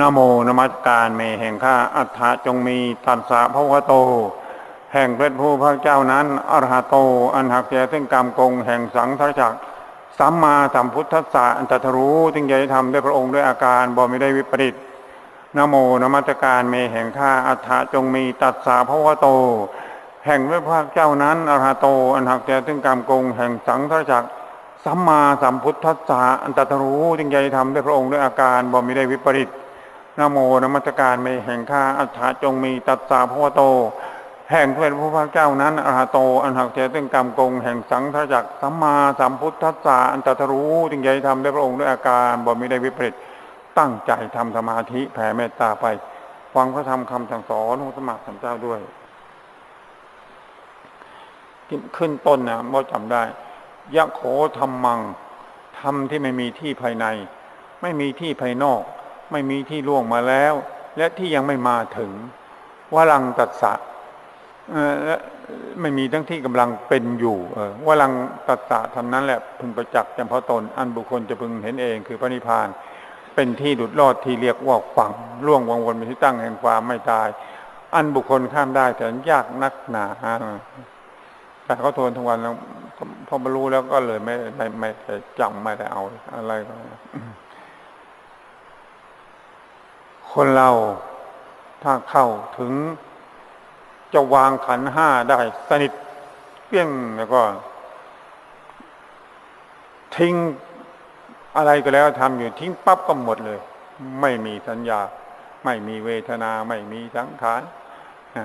นโมนมัสการเมแห่งข้าอัฏฐะจงมีตัสสะพระวะโต แห่งพระผู้พระเจ้านั้นอรหะโต อันหักเสียซึ่งกรรมกงแห่งสังสารจักสัมมาสัมพุทธัสสะอันตรัสรู้จึงจะได้ทำด้วยพระองค์ด้วยอาการบ่ไม่ได้วิปริตนโมนมัสการเมแห่งข้าอัฏฐะจงมีตัสสะพระวะโต แห่งพระภาคเจ้านั้นอรหะโต อันหักเสียซึ่งกรรมกงแห่งสังสารจักสัมมาสัมพุทธัสสะอันตรัสรู้จึงจะได้ทำด้วยพระองค์ด้วยอาการบ่ไม่ได้วิปริต นโมนมัสการเมแห่งข้าอัฏฐาจงมีตัสสะพวโต แห่งเพระผู้พระเจ้านั้นอรหะโตอันหักเจตึงกรรมกงแห่งสังทจักสัมมาสัมพุทธัสสะอันตรรู้จึงใหญ่ทำได้พระองค์ด้วยอาการบ่มีได้วิปริตตั้งใจทำสมาธิแผ่เมตตาไป ฟังพระธรรมคำสั่งสอนของสมัครสัมเจ้าด้วยขึ้นต้นนะเราจำได้ยะโขธรรมังธรรมที่ไม่มีที่ภายใน ไม่มีที่ภายนอก ไม่มีที่ล่วงมาแล้ว และที่ยังไม่มาถึงวลังตัดสะและไม่มีทั้งที่กำลังเป็นอยู่เออวลังตัดสะทำนั้นแหละพึงประจักษ์จำเพาะตน อันบุคคลจะพึงเห็นเองคือพระนิพพาน เป็นที่ดุดรอดที่เรียกว่าฝังล่วงวังวนเป็นที่ตั้งแห่งความไม่ตาย อันบุคคลข้ามได้แต่ยากนักหนาแต่เขาทนทั้งวันแล้วพอบรรลุแล้วก็เลยไม่ไม่ไม่จำไม่ได้เอาอะไรก็ คนเราถ้าเข้าถึง จะวางขันห้าได้สนิทเปี้ยงแล้วก็ ทิ้งอะไรก็แล้วทำอยู่ทิ้งปั๊บก็หมดเลย ไม่มีสัญญา ไม่มีเวทนา ไม่มีสังขาร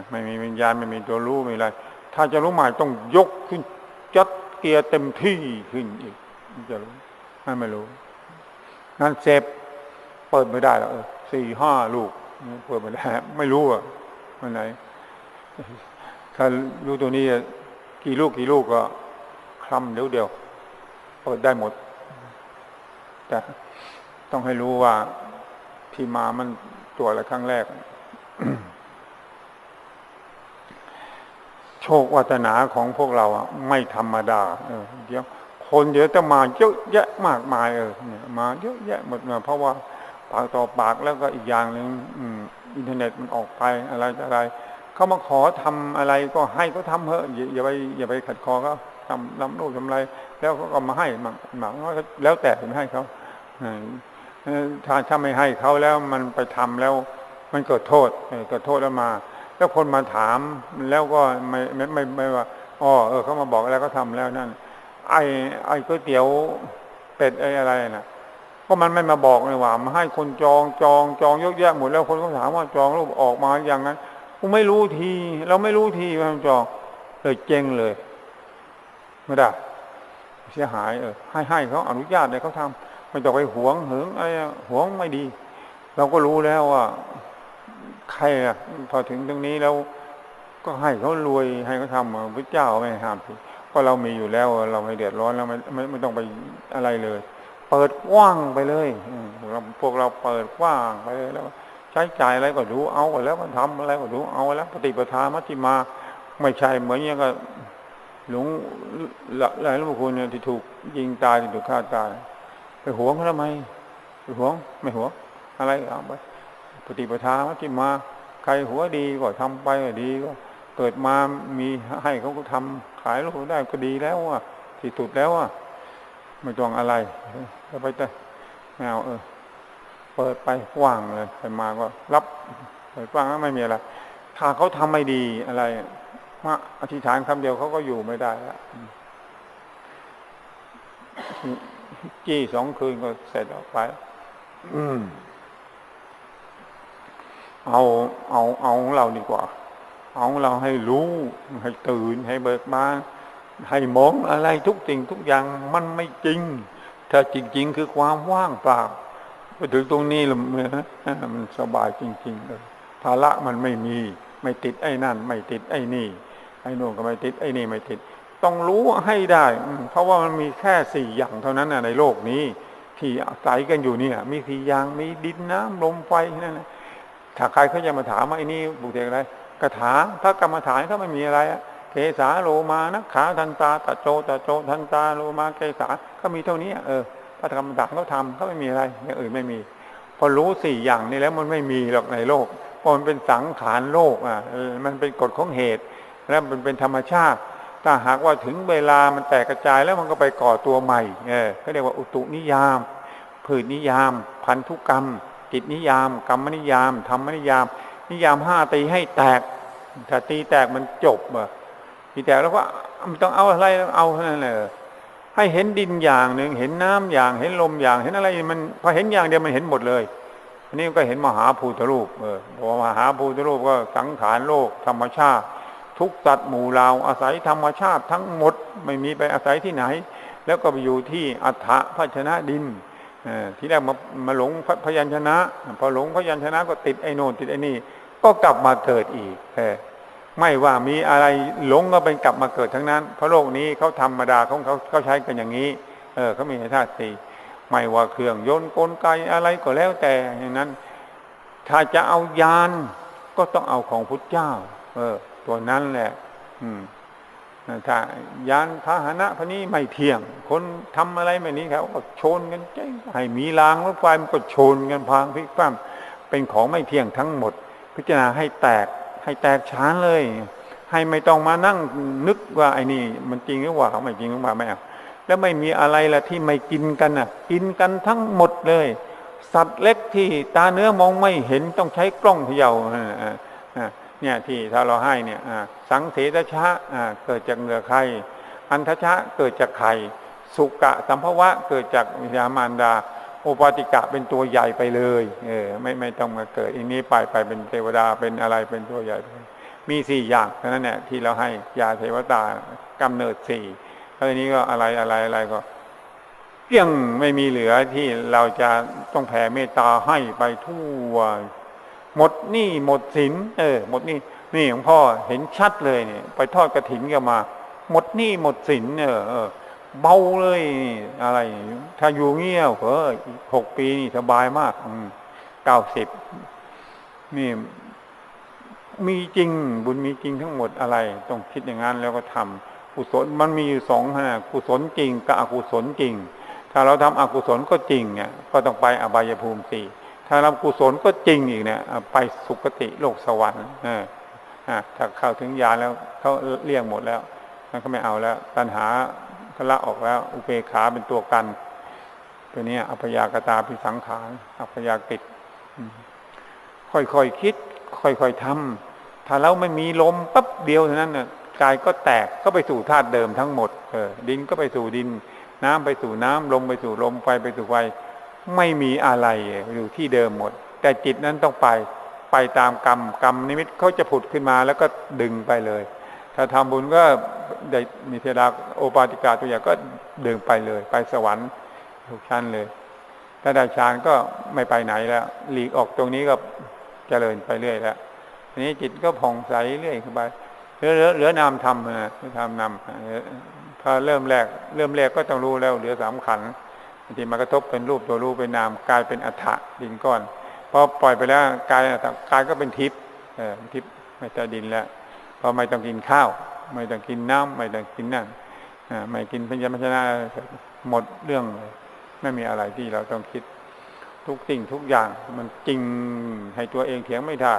ไม่มีวิญญาณไม่มีตัวรู้ไม่อะไร ถ้าจะรู้หมายต้องยกขึ้นจัดเกียร์เต็มที่ขึ้นอีกจะรู้ไม่ไม่รู้นั่นเซฟเปิดไม่ได้แล้ว สี่ห้าลูกเปิดไม่ได้ไม่รู้อะมันไหนถ้ารู้ตัวนี้กี่ลูกกี่ลูกก็คลำเดียวเดียวเปิดได้หมด แต่ต้องให้รู้ว่าที่มามันตัวอะไรครั้งแรก โชควัฒนาของพวกเราอะไม่ธรรมดา เออเดี๋ยวคนเดี๋ยวจะมาเยอะแยะมากมายเออมาเยอะแยะหมดเลยเพราะว่า ปากต่อปากแล้วก็อีกอย่างหนึ่งอินเทอร์เน็ตมันออกไปอะไรอะไรเขามาขอทำอะไรก็ให้เขาทำเถอะอย่าไปอย่าไปขัดคอเขาทำลำลูกทำอะไร แล้วเขาก็มาให้มาหมาแล้วแต่ไม่ให้เขาถ้าถ้าไม่ให้เขาแล้วมันไปทำแล้ว มันเกิดโทษเกิดโทษแล้วมา แล้วคนมาถามแล้วก็ไม่ไม่ไม่ว่าอ๋อเออเขามาบอกแล้วก็ทำแล้วนั่นไอ้ไอ้ก๋วยเตี๋ยวเป็ดไอ้อะไรน่ะ ก็มันไม่มาบอกเลยว่ามาให้คนจองจองจองเยอะแยะหมดแล้วคนก็ถามว่าจองรูปออกมาอย่างนั้นกูไม่รู้ทีเราไม่รู้ทีมันจองเลยเจงเลยไม่ได้เสียหายเออให้ให้เขาอนุญาตเลยเขาทำไม่ต้องไปหวงเหิงอะไรหวงไม่ดี เราก็รู้แล้วว่าใครอะพอถึงตรงนี้แล้ว ก็ให้เขารวยให้เขาทำพระเจ้าไม่ห้ามทีก็เรามีอยู่แล้ว เราไม่เดือดร้อนแล้วไม่ไม่ไม่ต้องไปอะไรเลย เปิดกว้างไปเลยพวกเราเปิดกว้างไปเลยแล้ว ใช้จ่ายอะไรก็รู้เอาแล้วมันทำอะไรก็รู้เอาแล้ว ปฏิปทามัชฌิมา ไม่ใช่เหมือนอย่างกับหลวงหลายหลวงปู่เนี่ยที่ถูกยิงตายที่ถูกฆ่าตาย ไปหวงเขาทำไมไปหวงไม่หวงอะไรเอาไปปฏิปทามัชฌิมา ใครหัวดีก็ทำไปดีก็เกิดมามีให้เขาก็ทำขายลูกได้ก็ดีแล้วอะที่สุดแล้วอะไม่ต้องอะไร จะไปแต่แมวเออ เปิดไปว่างเลยใครมาก็รับเปิดว่างแล้วไม่มีอะไรถ้าเขาทำไม่ดีอะไรมาอธิษฐานคำเดียวเขาก็อยู่ไม่ได้แล้วจี้สองคืนก็เสร็จออกไป อืม เอาเอาเอาของเราดีกว่า เอาของเราให้รู้ให้ตื่นให้เบิกบานให้มองอะไรทุกสิ่งทุกอย่างมันไม่จริง ถ้าจริง ๆ คือความว่างเปล่าไปถึงตรงนี้ละมันสบายจริงๆเลยภาระมันไม่มี ไม่ติดไอ้นั่น ไม่ติดไอ้นี่ ไอ้นู่นก็ไม่ติดไอ้นี่ไม่ติด ต้องรู้ให้ได้ เพราะว่ามันมีแค่สี่อย่างเท่านั้นในโลกนี้ ที่อาศัยกันอยู่เนี่ย มีสี่อย่างมีดินน้ำลมไฟนั่นนะถ้าใครเขาจะมาถามว่าไอ้นี่บุตรอะไรกระถาพระกรรมฐานเขาไม่มีอะไรอะ เกสาโลมานะขาทันตาตะโจตะโจทันตาโลมาเกสาเขามีเท่านี้เออพระธรรมฐานเขาทำเขาไม่มีอะไรอย่างอื่นไม่มี พอรู้สี่อย่างนี้แล้วมันไม่มีหรอกในโลกเพราะมันเป็นสังขารโลกอะมันเป็นกฎของเหตุ แล้วมันเป็นธรรมชาติ ถ้าหากว่าถึงเวลามันแตกกระจายแล้วมันก็ไปก่อตัวใหม่เออเขาเรียกว่าอุตุนิยามผืนนิยาม พันธุกรรม จิตนิยาม กรรมนิยามธรรมนิยาม นิยามห้าตีให้แตกถ้าตีแตกมันจบอะ ตีแตกแล้วก็มันต้องเอาอะไรเอาเท่านั้นแหละให้เห็นดินอย่างหนึ่งเห็นน้ำอย่างเห็นลมอย่างเห็นอะไรมันพอเห็นอย่างเดียวมันเห็นหมดเลยอันนี้ก็เห็นมหาภูตรูปเออพอมหาภูตรูปก็สังขารโลก ธรรมชาติ ทุกสัตว์หมู่เราอาศัยธรรมชาติทั้งหมดไม่มีไปอาศัยที่ไหน แล้วก็ไปอยู่ที่อัฏฐภาชนะดินที่แรกมามาหลงพยัญชนะ พอหลงพยัญชนะก็ติดไอ้โน่นติดไอ้นี่ ก็กลับมาเกิดอีก ไม่ว่ามีอะไรหลงก็เป็นกลับมาเกิดทั้งนั้น เพราะโลกนี้เขาธรรมดาของเขาเขาใช้กันอย่างนี้ เออเขามีธาตุสี่ไม่ว่าเครื่องยนต์กลไกอะไรก็แล้วแต่อย่างนั้น ถ้าจะเอายานก็ต้องเอาของพุทธเจ้า เออ ตัวนั้นแหละ อืมถ้ายานพาหนะพนี้ไม่เที่ยง คนทำอะไรแบบนี้ครับก็ชนกันใจให้มีรางรถไฟมันก็ชนกันพังพิกคว่ำเป็นของไม่เที่ยงทั้งหมด พิจารณาให้แตก ให้แตกฉานเลย ให้ไม่ต้องมานั่งนึกว่าไอ้นี่ มันจริงหรือว่าไม่จริงหรือว่าไม่เอาแล้วไม่มีอะไรละที่ไม่กินกันอะ กินกันทั้งหมดเลย สัตว์เล็กที่ตาเนื้อมองไม่เห็นต้องใช้กล้องเขย่าเนี่ยที่ถ้าเราให้เนี่ยสังเสตชะเกิดจากเหงื่อไข่อันทชะเกิดจากไข่สุกะสัมภวะเกิดจากวิญญามารดา อปาติกะเป็นตัวใหญ่ไปเลย เออ ไม่ไม่ต้องมาเกิดอันนี้ไปไปเป็นเทวดาเป็นอะไรเป็นตัวใหญ่ มีสี่อย่างเท่านั้นแหละที่เราให้ยาเทวตากำเนิดสี่แล้วนี้ก็อะไรอะไรอะไรก็เกี่ยงไม่มีเหลือที่เราจะต้องแผ่เมตตาให้ไปทั่ว หมดนี้หมดสินเออ หมดนี้นี่ของพ่อเห็นชัดเลยเนี่ย ไปทอดกระถินกันมา หมดนี้หมดสินเออเออ เบาเลยอะไร ถ้าอยู่เงี้ยวเออหกปีนี่สบายมากเก้าสิบนี่มีจริงบุญมีจริงทั้งหมดอะไร ต้องคิดอย่างนั้นแล้วก็ทำกุศลมันมีอยู่สองขนาดกุศลจริงกับอกุศลจริง ถ้าเราทำอกุศลก็จริงเนี่ยก็ต้องไปอบายภูมิสี่ถ้าทำกุศลก็จริงอีกเนี่ยไปสุคติโลกสวรรค์ถ้าเข้าถึงญาแล้วเขาเลี่ยงหมดแล้วมันก็ไม่เอาแล้ว ตัณหา ทละออกแล้ว อุเบกขาเป็นตัวกัน ตัวนี้อัพยากตาพิสังขารอัพยากิจค่อยๆคคิด ค่อยๆทำถ้าเราไม่มีลมปั๊บเดียวเท่านั้นน่ะกายก็แตกก็ไปสู่ธาตุเดิมทั้งหมดเออดินก็ไปสู่ดิน น้ำไปสู่น้ำลมไปสู่ลมไฟไปสู่ไฟไม่มีอะไรอยู่ที่เดิมหมด แต่จิตนั้นต้องไปไปตามกรรมกรรมนิมิตเขาจะผุดขึ้นมาแล้วก็ดึงไปเลย ถ้าทำบุญก็ได้มีเทดาโอปาติกาตัวอย่างก็ดึงไปเลย ไปสวรรค์ทุกชั้นเลย ถ้าได้ฌานก็ไม่ไปไหนแล้ว หลีกออกตรงนี้ก็เจริญไปเรื่อยแล้วทีนี้จิตก็ผ่องใสเรื่อยขึ้นไปเหลือเหลือนามทำนะทำนำพอเริ่มแรก เริ่มแรกก็ต้องรู้แล้วเหลือสามขันบางทีมากระทบเป็นรูปตัวรูปเป็นนามกลายเป็นอัฐะดินก้อนพอปล่อยไปแล้วกายกายก็เป็นทิพย์เออทิพย์ไม่ต่ดินแล้ว พอไม่ต้องกินข้าว ไม่ต้องกินน้ำไม่ต้องกินนั่นไม่กินพัญญาชนะหมดเรื่องเลยไม่มีอะไรที่เราต้องคิด ทุกสิ่งทุกอย่างมันจริงให้ตัวเองเถียงไม่ได้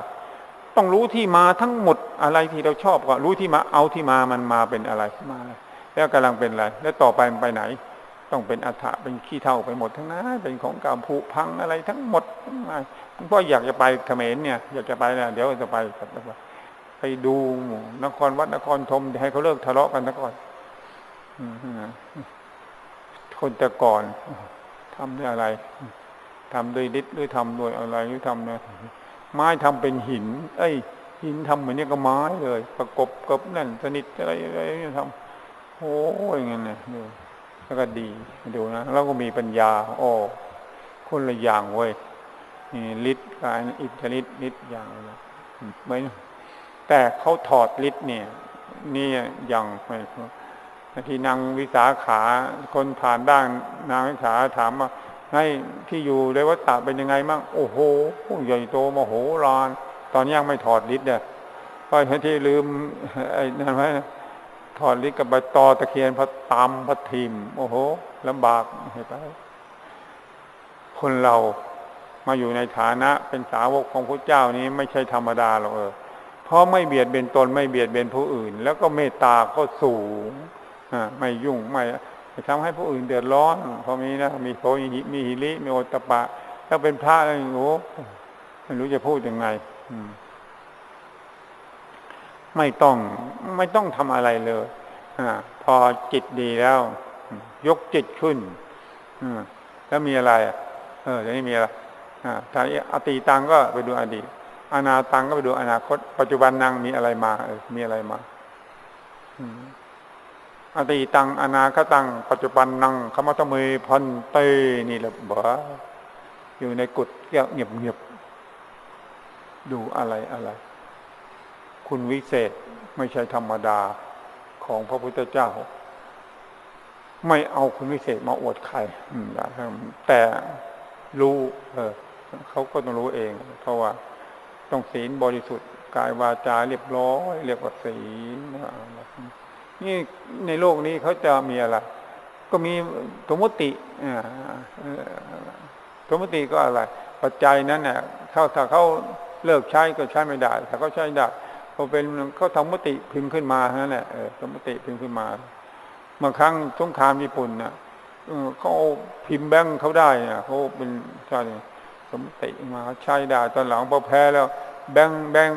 ต้องรู้ที่มาทั้งหมดอะไรที่เราชอบก็รู้ที่มาเอาที่มามันมาเป็นอะไรมาแล้วกำลังเป็นอะไร แล้วต่อไปมันไปไหน ต้องเป็นอัฐะเป็นขี้เท่าไปหมดทั้งนั้นเป็นของเก่าผุพังอะไรทั้งหมดทั้งหลายพ่ออยากจะไปเขมรเนี่ย อยากจะไปนะเดี๋ยวจะไป ไปดูนครวัดนครธมให้เขาเลิกทะเลาะกันซะก่อนคนแต่ก่อนทำด้วยอะไรทำด้วยฤทธิ์หรือทำด้วยอะไรหรือทำเนี่ยไม้ทำเป็นหิน เอ้ย หินทำเหมือนนี่ก็ไม้เลย ประกบกับนั่นสนิทอะไรอะไรทำโอ้ยงเงี้ยเนี่ยแล้วก็ดีดูนะเราก็มีปัญญาโอ้คนละอย่างเว้ยนี่ฤทธิ์การอิทธิฤทธิ์ฤทธิ์อย่างไม่ แต่เขาถอดฤทธิ์เนี่ย นี่อย่างไม่ที่นางวิสาขาคนผ่านด้านนางวิสาถามว่าให้ที่อยู่ในวัดตาเป็นยังไงมั่งโอ้โหใหญ่โตมโหฬารตอนนี้ยังไม่ถอดฤทธิ์เนี่ยเพราะที่ลืมไอ้นั่นไว้ถอดลิกับใบตอตะเคียนพระตามพระทีมโอ้โหลำบากเห็นไปคนเรามาอยู่ในฐานะเป็นสาวกของพระเจ้านี้ไม่ใช่ธรรมดาหรอกเออ เพราะไม่เบียดเบียนตนไม่เบียดเบียนผู้อื่น แล้วก็เมตตาก็สูงอไม่ยุ่งไม่ไม่ทำให้ผู้อื่นเดือดร้อนเพราะมีนะมีโสหิมีหิริมีโอตปะถ้าเป็นพระแล้วโอ้ไม่รู้จะพูดยังไงอืมไม่ต้องไม่ต้องทำอะไรเลยอพอจิตดีแล้ว ยกจิตขึ้นแล้วมีอะไรเออจะนี้มีอะไรถ้าอตีตังก็ไปดูอดีต อนาตังก็ไปดูอนาคต ปัจจุบันนังมีอะไรมาเออมีอะไรมาอตีตังอนาคตัง ปัจจุบันนังขมัตมือพันเตนี่แหละบ่อยู่ในกุฏเงียบเงียบดูอะไรอะไร คุณวิเศษไม่ใช่ธรรมดาของพระพุทธเจ้า ไม่เอาคุณวิเศษมาอวดใครแต่รู้ เออเขาก็ต้องรู้เองเพราะว่า ต้องศีลบริสุทธิ์กายวาจาเรียบร้อยเรียกว่าศีลนี่ในโลกนี้เขาจะมีอะไรก็มีสมมติสมมติก็อะไร ปัจจัยนั้นเนี่ยเขาถ้าเขาเลิกใช้ก็ใช้ไม่ได้ถ้าเขาใช้ได้พอเป็นเขาทำมติพิมพ์ขึ้นมาฮะเนี่ยสมมติพิมพ์ขึ้นมาบางครั้งสงครามญี่ปุ่นเนี่ยเขาพิมพ์แบงค์เขาได้เนี่ยเขาเป็นใช่ สมติมาใช้ได้ตอนหลังพอแพ้แล้ว แบงแบง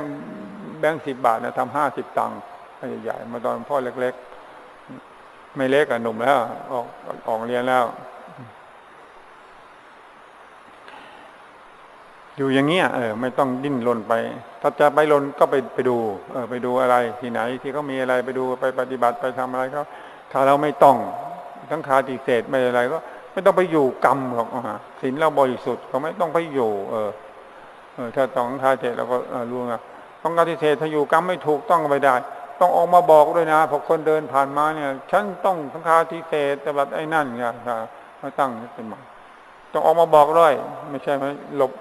แบงสิบบาทนี่ยทำห้าสิบตังค์ใหญ่ๆมาตอนพ่อเล็ก ๆ ไม่เล็กอะหนุ่มแล้ว ออกออกเรียนแล้ว อยู่อย่างเงี้ยเออไม่ต้องดิ้นรนไป ถ้าจะไปรนก็ไปไปดู เออ ไปดูอะไรที่ไหน ที่เขามีอะไรไปดูไปปฏิบัติไปทำอะไรเขาถ้าเราไม่ต้องทั้งคาติเศษไม่อะไรก็ ไม่ต้องไปอยู่กรรมหรอกศีลเราบริสุทธิ์เขาไม่ต้องไปอยู่ เออเออถ้าต้องคาเศเราก็รู้นะต้องคาติเศถ้าอยู่กรรมไม่ถูกต้องไม่ได้ ต้องออกมาบอกด้วยนะพอคนเดินผ่านมาเนี่ย ฉันต้องทั้งคาติเศษแต่แบบไอ้นั่นเนี่ยมาตั้งเป็นมาต้องออกมาบอกด้วยไม่ใช่ไหมหลบ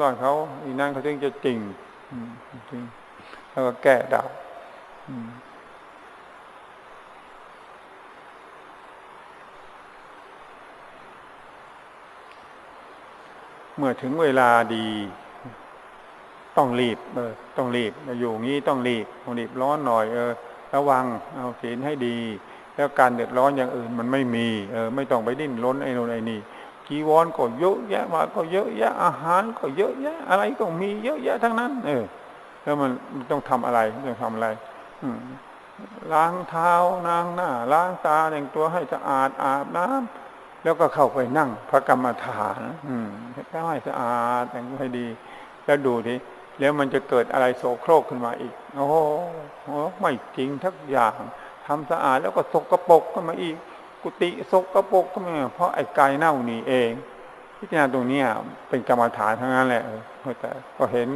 ร้อดเขาอีนั่นเขาถึงจะจริงจริงแล้วก็แก้ด เมื่อถึงเวลาดี ต้องรีบ เออ ต้องรีบอยู่งี้ต้องรีบต้องรีบร้อนหน่อย เออ ระวัง เอาศีลให้ดี แล้วการเดือดร้อนอย่างอื่นมันไม่มี เออ ไม่ต้องไปดิ้นรนไอ้นู่นไอ้นี่จีวรก็เยอะแยะมาก็เยอะแยะอาหารก็เยอะแยะ อะไรก็มีเยอะแยะทั้งนั้น เออ แล้วมันต้องทำอะไรต้องทำอะไร อืล้างเท้าล้างหน้า ล้างตาแต่งตัวให้สะอาดอาบน้ำ แล้วก็เข้าไปนั่งพระกรรมฐาน อืมให้สะอาดแต่งให้ดี แล้วดูทีแล้วมันจะเกิดอะไรโสโครกขึ้นมาอีก โอ้โหไม่จริงทักอย่างทำสะอาดแล้วก็สกรปรกขึ้นมาอีก กุฏิสกรปรกก็ไม่เพราะไอ้กายเน่านี่เอง พิจารณาตรงนี้เป็นกรรมฐานทั้งนั้นแหละแต่ก็เห็น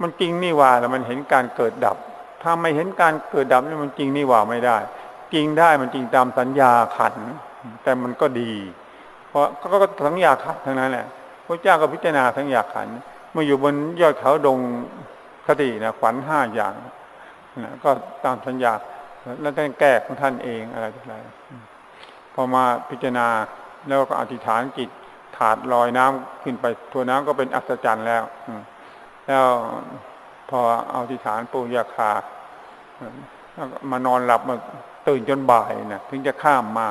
มันจริงนี่ว่าแล้วมันเห็นการเกิดดับ ถ้าไม่เห็นการเกิดดับนี่มันจริงนี่ว่าไม่ได้ จริงได้มันจริงตามสัญญาขัน แต่มันก็ดี เพราะก็สัญญาขันทั้งนั้นแหละพระเจ้าก็พิจารณาสัญญาขันเมื่ออยู่บนยอดเขาดงคตินะขวัญห้าอย่างนะก็ตามสัญญาแล้วท่านแก้ของท่านเองอะไรต่างๆพอมาพิจารณาแล้วก็อธิษฐานจิตถาดลอยน้ำขึ้นไปทัวน้ำก็เป็นอัศจรรย์แล้วแล้วพอเอาอธิษฐานปูยาคามานอนหลับมาตื่นจนบ่ายนะถึงจะข้ามมา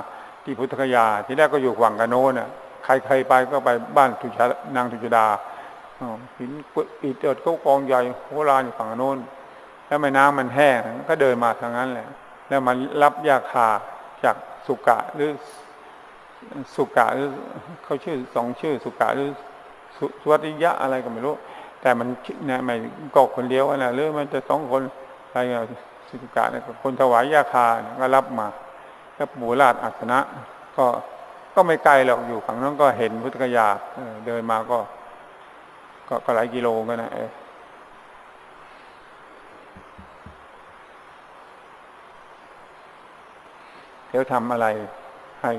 ที่พุทธคยา ที่แรกก็อยู่ฝั่งกาโน้นะใครใครไปก็ไปบ้านทุชานางทุจดาหินอิฐเอิดเขากองใหญ่โหราอยู่ฝั่งโน้น แล้วแม่น้ำมันแห้งก็เดินมาทางนั้นแหละ แล้วมันรับยาคาจากสุกะหรือสุกะหรือเขาชื่อสองชื่อสุกะหรือสวัติยะอะไรก็ไม่รู้ แต่มันเนี่ยไม่กอกคนเดียวนะหรือมันจะสองคนอะไรสุกะเนี่ยคนถวายยาคาก็รับมา แล้วหมูราชอัศนะ ก็ก็ไม่ไกลหรอกอยู่ฝั่งนั้นก็เห็นพุทธกยาเดินมาก็ก็หลายกิโลกันนะเดี๋ยวทำอะไรให้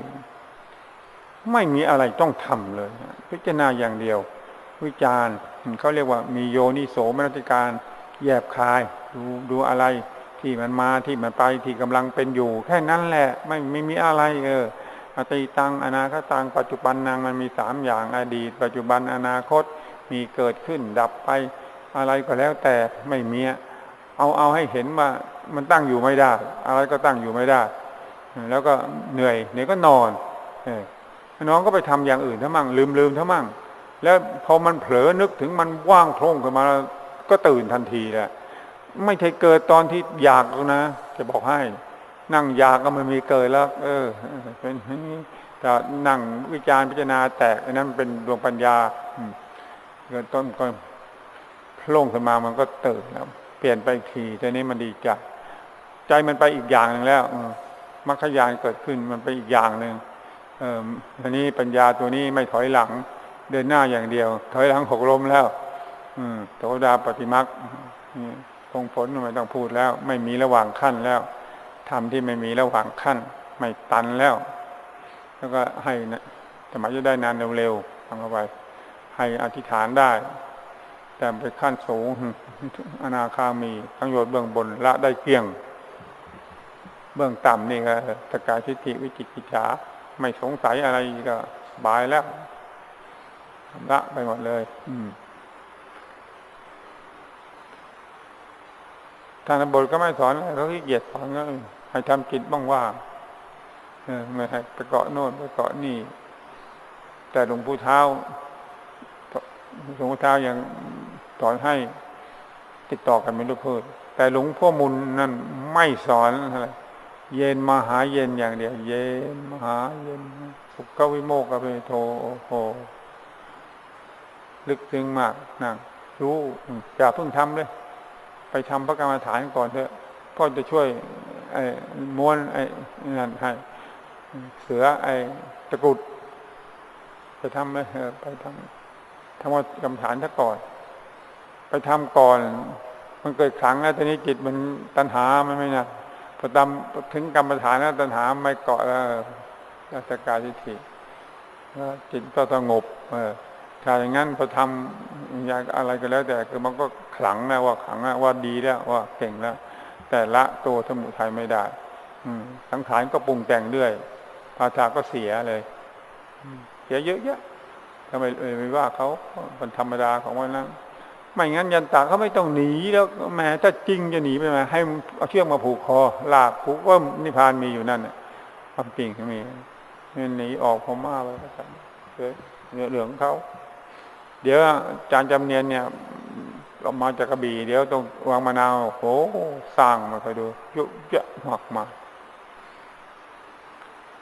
ไม่มีอะไรต้องทำเลย พิจารณาอย่างเดียว วิจารณ์เขาเรียกว่ามีโยนิโสมนติการ แยบคาย ดูดูอะไร ที่มันมาที่มันไปที่กำลังเป็นอยู่ แค่นั้นแหละไม่ไม่มีอะไรเอออติตังอนาคตังปัจจุบันนางมันมีสามอย่างอดีต ปัจจุบันอนาคตมีเกิดขึ้นดับไปอะไรก็แล้วแต่ไม่มีเอาเอาให้เห็นว่ามันตั้งอยู่ไม่ได้ อะไรก็ตั้งอยู่ไม่ได้ แล้วก็เหนื่อยเหนื่อยก็นอนเออน้องก็ไปทำอย่างอื่นทั้งมั่งลืมลืมทั้งมั่งแล้วพอมันเผลอนึกถึงมันว่างโพร่งขึ้นมาก็ตื่นทันทีแหละ ไม่ใช่เกิดตอนที่อยากแล้วนะจะบอกให้ นั่งอยากก็ไม่มีเกิดแล้ว เออ เป็นแต่นั่งวิจารณ์พิจารณาแตกอันนั้นเป็นดวงปัญญาเกิดต้นก็โล่งขึ้นมามันก็ตื่นแล้วเปลี่ยนไปทีแต่นี้มันดีใจใจมันไปอีกอย่างหนึ่งแล้วมรรคยานเกิดขึ้นมันไปอีกอย่างหนึ่งเอออันนี้ปัญญาตัวนี้ไม่ถอยหลัง เดินหน้าอย่างเดียว ถอยหลังหกล้มแล้ว อืมโตดาปฏิมัก คงผลไม่ต้องพูดแล้ว ไม่มีระหว่างขั้นแล้วทำที่ไม่มีระหว่างขั้น ไม่ตันแล้ว แล้วก็ให้นะสมัยจะได้นานเร็วๆฟังเข้าไป ให้อธิษฐานได้ แต่ไปขั้นสูงอนาคามีทั้งโยชน์เบื้องบนละได้เกลี้ยง เบื้องต่ำนี่ก็ตกายทิฏฐิวิจิกิจฉาไม่สงสัยอะไรก็บายแล้วละไปหมดเลย อืม ทางบทก็ไม่สอนเขาขี้เกียจสอนก็ให้ทำจิตบ้างว่าเออไม่ให้ไปเกาะโน่นไปเกาะนี่ แต่หลวงปู่เท้าหลวงปู่เท้ายังสอนให้ติดต่อกันไม่รู้เพื่อแต่หลวงพ่อมุนนั่นไม่สอนอะไรเย็นมหาเย็นอย่างเดียว เย็นมหาเย็นสุขวิโมกขเปโทโอโหลึกซึ้งมากนะรู้อย่าเพิ่งทำเลย ไปทำพระกรรมฐานก่อนเถอะพ่อจะช่วย ไอ้ม้วนไอ้นั่นให้เสือไอ้ตะกุดไปทำไปทำทำว่ากรรมฐานซะก่อน ไปทำก่อน มันเกิดขังแล้วตอนนี้จิตมันตัณหามันไม่นะพอตามถึงกรรมฐานแล้วตัณหาไม่เกาะแล้วราชการทิฏฐิจิตก็สงบ เออ ถ้าอย่างนั้นพอทำอยางอะไรก็แล้วแต่คือมันก็ขลังแล้วว่าขลังแล้วว่าดีแล้วว่าเก่งแล้ว แต่ละตัวสมุทัยไม่ได้ อืมสังขารก็ปรุงแต่งเรื่อยภาษาก็เสียเลยเสียเยอะแยะทำไมไม่ว่าเขาเป็นธรรมดาของมันนั้นไม่งั้นยันตาเขาไม่ต้องหนีแล้วแม้ถ้าจริงจะหนีไปไหมให้เอาเชือกมาผูกคอลากผูกว่านิพพานมีอยู่นั่นความจริงมีหนีออกพม่าไปก็เลยเหลืองเขา เดี๋ยวอาจารย์จำเนียนเนี่ยเรามาจากกระบี่เดี๋ยวตรงวางมะนาวโหสร้างมาคอยดูเยอะแยะมากมา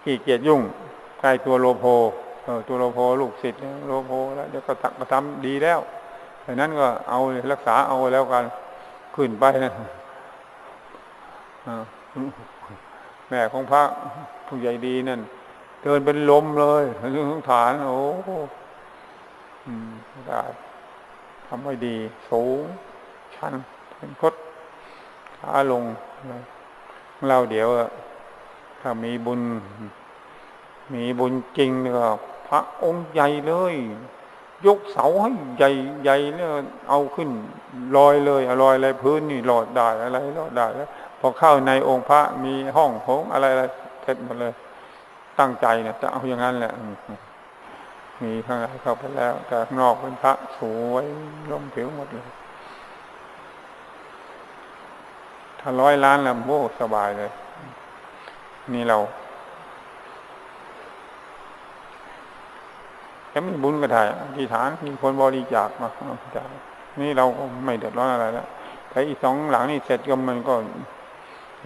ขี้เกียจยุ่งใกล้ตัวโลโพเออตัวโลโพลูกศิษย์โลโพแล้วเดี๋ยวก็ตักมาทำดีแล้วดังนั้นก็เอารักษาเอาแล้วกันขึ้นไปนะแม่ของพระผู้ใหญ่ดีนั่นเดินเป็นลมเลยทั้งฐาน โอ้ ได้ทำไว้ดี สูง ชันเป็นคดขาลงเราเดี๋ยวถ้ามีบุญ มีบุญจริงก็พระองค์ใหญ่เลย ยกเสาให้ใหญ่ใหญ่เนี่ยเอาขึ้นลอยเลยลอยอะไรพื้นนี่หลอดได้อะไรหลอดได้แล้ว พอเข้าในองค์พระมีห้องโถงอะไรอะไรเสร็จหมดเลย ตั้งใจเนี่ยจะเอาอย่างนั้นแหละ มีข้างในเข้าไปแล้ว แต่ข้างนอกเป็นพระสวยร่มผิวหมดเลย ถ้าร้อยล้านแล้วโอ้สบายเลย นี่เราแค่มีบุญก็ได้อธิษฐานมีคนบริจาคมาจ่ายนี่เราไม่เดือดร้อนอะไรแล้วแต่อีกสองหลังนี่เสร็จก็มันก็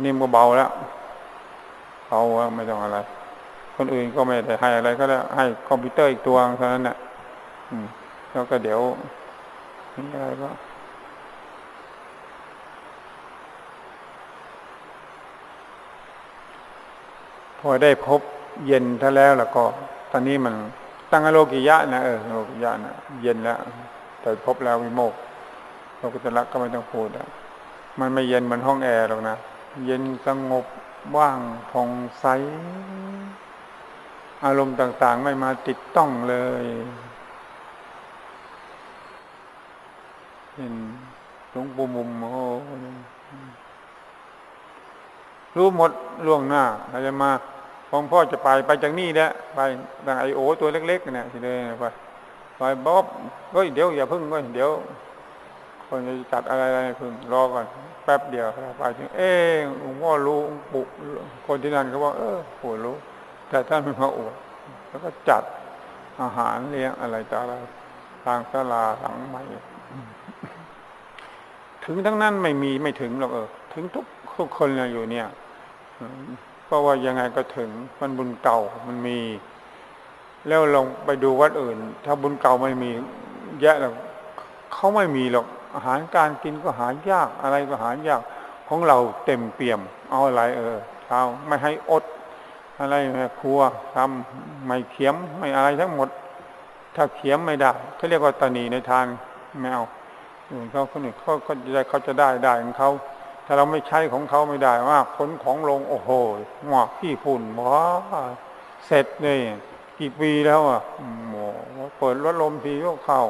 นิ่มก็เบาแล้วเบาไม่ต้องอะไร คนอื่นก็ไม่ได้ให้อะไรก็ได้ให้คอมพิวเตอร์อีกตัวเท่านั้นแหละแล้วก็เดี๋ยวนี่อะไรก็พอได้พบเย็นถ้าแล้วแล้วก็ ตอนนี้มันตั้งโลกิยะนะเออโลกิยะนะเย็นแล้วแต่พบแล้ววิโมกโลกุตละก็ไม่ต้องพูดอะมันไม่เย็นเหมือนห้องแอร์หรอกนะ เย็นสงบว่างผ่องใส อารมณ์ต่างๆ ไม่มาติดต้องเลยเห็นหลวงปู่มุมโอ้รู้หมดล่วงหน้าอาจะมาของพ่อจะไปไปจากนี่แหละไปดังไอโอตัวเล็กๆเนี่ยทีเดียวไปไปบ๊อบเฮ้ยเดี๋ยวอย่าพึ่งเว้ยเดี๋ยว คนจะจัดอะไรอะไรพึ่งรอก่อนแป๊บเดียวไปถึงเออหลวงพ่อรู้ปุคนที่นั่นเขาบอกเออปู่รู้ แต่ท่านไม่มาอวดแล้วก็จัดอาหารเลี้ยงอะไรต่ออะไรทางศาลาหลังใหม่ ถึงทั้งนั้นไม่มีไม่ถึงหรอกเออ ถึงทุกทุกคนเนี่ยอยู่เนี่ยเพราะว่ายังไงก็ถึงมันบุญเก่ามันมี แล้วลองไปดูวัดอื่น ถ้าบุญเก่าไม่มี แยะแล้วเขาไม่มีหรอกอาหารการกินก็หายากอะไรก็หายากของเราเต็มเปี่ยม เอาอะไรเออเช้าไม่ให้อด อะไรแม่ครัวทำไม่เขียมไม่อะไรทั้งหมด ถ้าเขียมไม่ได้เขาเรียกว่าตนีในทานไม่เอาอื่นเขาคนอื่นเขาเขาจะได้เขาจะได้ได้ของเขาถ้าเราไม่ใช้ของเขาไม่ได้ว่าขนของลงโอ้โหหมอกขี้ฝุ่นว้าเสร็จเลยกี่ปีแล้วอะหมอเปิดวัดลมทีก็เข้า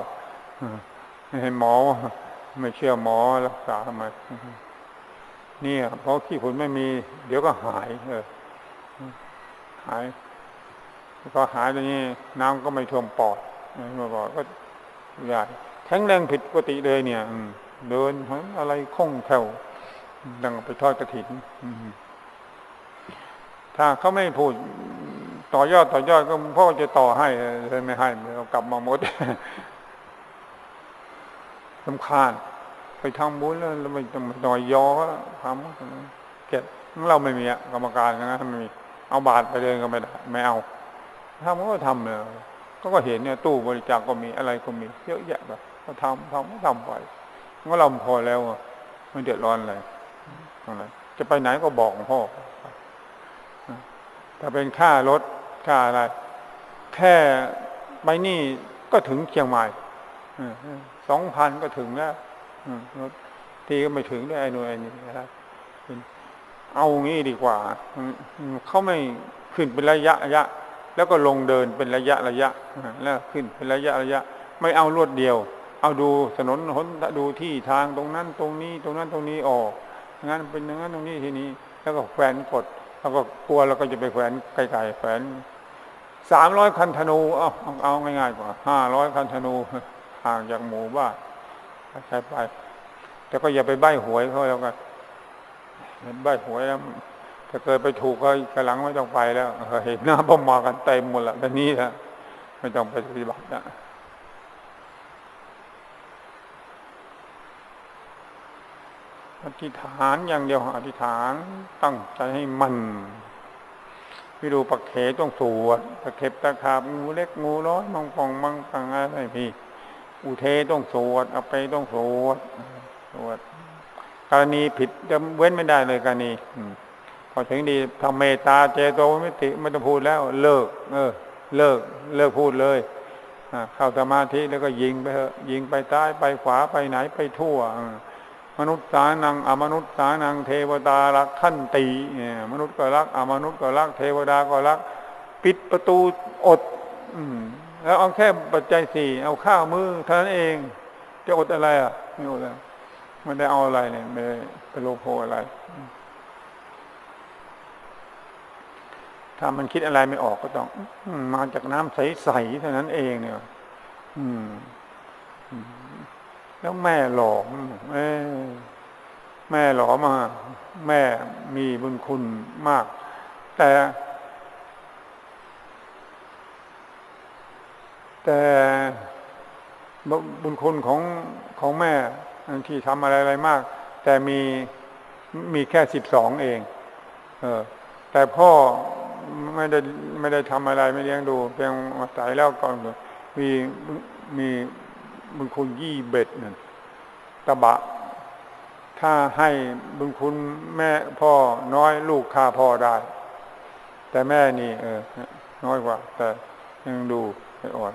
ให้หมอไม่เชื่อหมอรักษาทำไมเนี่ยเพราะขี้ฝุ่นไม่มี เดี๋ยวก็หายเออ หายพอหายตรงนี้น้ำก็ไม่ท่วมปอดเมื่อก่อนก็ใหญ่แข็งแรงผิดปกติเลยเนี่ยอเดินเห็นอะไรคล่องแคล่วดังไปทอดกระถินถ้าเขาไม่พูดต่อยอดต่อยอดก็พ่อจะต่อให้เลยไม่ให้เรากลับมาหมดสำคาญไปทำบุญแล้วเราไม่ต้องต่อยอทำเก็บเราไม่มีอะกรรมการนะไม่มี เอาบาทไปเดินก็ไม่ได้ไม่เอาทำก็ทำเลยก็ก็เห็นเนี่ย ตู้บริจาคก็มีอะไรก็มีเยอะแยะแบบก็ทำทำก็ทำไปก็เราพอแล้วไม่เดือดร้อนอะไรอะไรจะไปไหนก็บอกพ่อถ้าเป็นค่ารถค่าอะไร แค่ไปนี่ก็ถึงเชียงใหม่สองพันก็ถึงแล้วรถทีก็ไม่ถึงด้วยไอ้นู่นไอ้นี่นะครับ เอางี้ดีกว่าเขาไม่ขึ้นเป็นระยะระยะ แล้วก็ลงเดินเป็นระยะระยะแล้วขึ้นเป็นระยะระยะ ไม่เอารวดเดียว เอาดูถนนหนดูที่ทางตรงนั้นตรงนี้ ตรงนั้นตรงนี้ออกงั้นเป็นอย่างนั้นตรงนี้ทีนี้ แล้วก็แขวนกดแล้วก็กลัวเราก็จะไปแขวนไกลๆแขวนสามร้อยคันธนูเอาเอาง่ายๆกว่าห้าร้อยคันธนูห่างจากหมู่บ้านใช้ไป แต่ก็อย่าไปใบ้หวยเขาแล้วกัน เห็นใบหวยแล้วถ้าเกิดไปถูกก็กำลังไม่ต้องไปแล้วเห็นหน้าพ่อมากันเต็มหมดละตอนนี้นะไม่ต้องไปปฏิบัตินะอธิษฐานอย่างเดียวอธิษฐานตั้งใจให้มันวิดูปักเขต้องสวดตะเข็บตะขาบงูเล็กงูน้อยมังปองมังปังอะไรพี่ อุเทต้องสวดอไปต้องสวดสวด กรณีผิดจะเว้นไม่ได้เลยกรณีพอถึงดีทำเมตตาเจโตมิติไม่ต้องพูดแล้ว เลิก เออ เลิก เลิกพูดเลยเข้าสมาธิแล้วก็ยิงไปเถอะยิงไปใต้ไปขวาไปไหนไปทั่วมนุษย์สานังอมนุษย์สานังเทวดารักขั้นตีเนี่ยมนุษย์ก็รักอมนุษย์ก็รัก เทวดาก็รัก ปิดประตูอด อืแล้วเอาแค่ปัจจัยสี่เอาข้าวมือเท่านั้นเอง จะอดอะไรอะไม่อดแล้ว ไม่ได้เอาอะไรเนี่ยไม่ได้ไปโลโภอะไร ถ้ามันคิดอะไรไม่ออกก็ต้องมาจากน้ำใสๆเท่านั้นเองเนี่ย อืม แล้วแม่หลอแม่แม่หลอมา แม่มีบุญคุณมาก แต่ แต่บุญคุณของของแม่ ที่ทำอะไรอะไรมาก แต่มีมีแค่สิบสองเอง เออ แต่พ่อไม่ได้ไม่ได้ทำอะไรไม่เลี้ยงดูเพียงอาศัยแล้วก่อนมีมีบุญคุณยี่เบ็ดหนั่นตะบะ ถ้าให้บุญคุณแม่พ่อน้อยลูกฆ่าพ่อได้ แต่แม่นี่ เออ น้อยกว่า แต่ยังดูไปอ่อน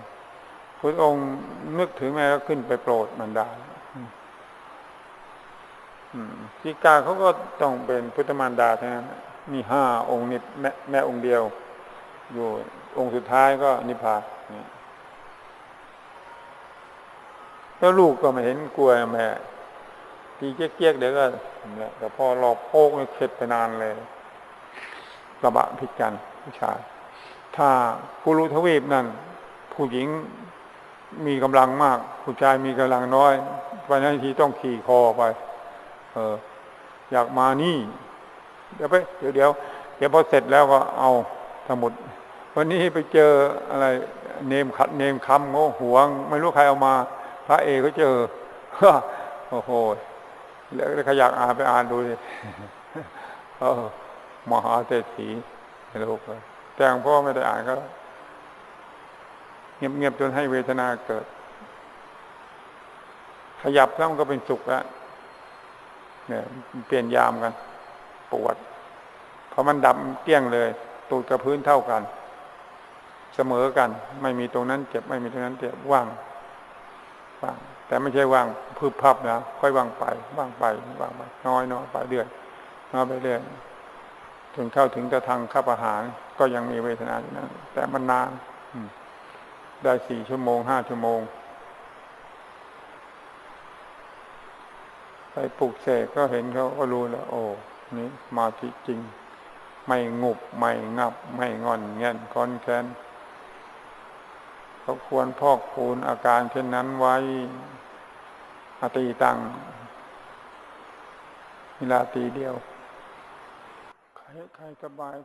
พระองค์นึกถึงแม่ก็ขึ้นไปโปรดมันได้ ทีกาเขาก็ต้องเป็นพุทธมารดาเท่านั้นมีห้าองค์นี่แม่แม่องค์เดียว อยู่องค์สุดท้ายก็นิพพานแล้วลูกก็ไม่เห็นกลัวแม่ทีเกี้ยกเดี๋ยวก็แต่พอรอโพกเข็ดไปนานเลยกระบะพิดกันผู้ชาย ถ้ากุรุทวีปนั่น ผู้หญิงมีกำลังมาก ผู้ชายมีกำลังน้อยเพราะนั้นทีต้องขี่คอไป ออ อยากมานี่ เดี๋ยวไปเดี๋ยวเดี๋ยวเดี๋ยวพอเสร็จแล้วก็เอาสมุด วันนี้ไปเจออะไร เนมขัดเนมคำโง่หวง ไม่รู้ใครเอามา พระเอกก็เจอโอ้โหแล้วใครอยากอ่านไปอ่านดูดิเออมหาเศรษฐีในโลกเลยแต่งพ่อไม่ได้อ่านก็ เงียบๆจนให้เวทนาเกิด ขยับแล้วมันก็เป็นสุขแล้ว เนี่ยเปลี่ยนยามกัน ปวดเพราะมันดำเกลี้ยงเลย ตูดกับพื้นเท่ากัน เสมอกัน ไม่มีตรงนั้นเจ็บไม่มีตรงนั้นเจ็บว่างว่าง แต่ไม่ใช่ว่างพึบพับนะค่อยว่างไป ว่างไปว่างไปน้อยน้อยไปเรื่อยน้อยไปเรื่อยจนเข้าถึงจะทางขับอาหารก็ยังมีเวทนาอยู่นั้นแต่มันนานได้สี่ชั่วโมงห้าชั่วโมง ไปปลุกเสกก็เห็นเขาก็รู้แล้ว โอ้นี่มาธิจริง ไม่งุบไม่งับ ไม่งอนเงียนคอนแค้นเขาควรพอกพูนอาการเช่นนั้นไว้อตีตังเวลาตีเดียว ใครใครสบาย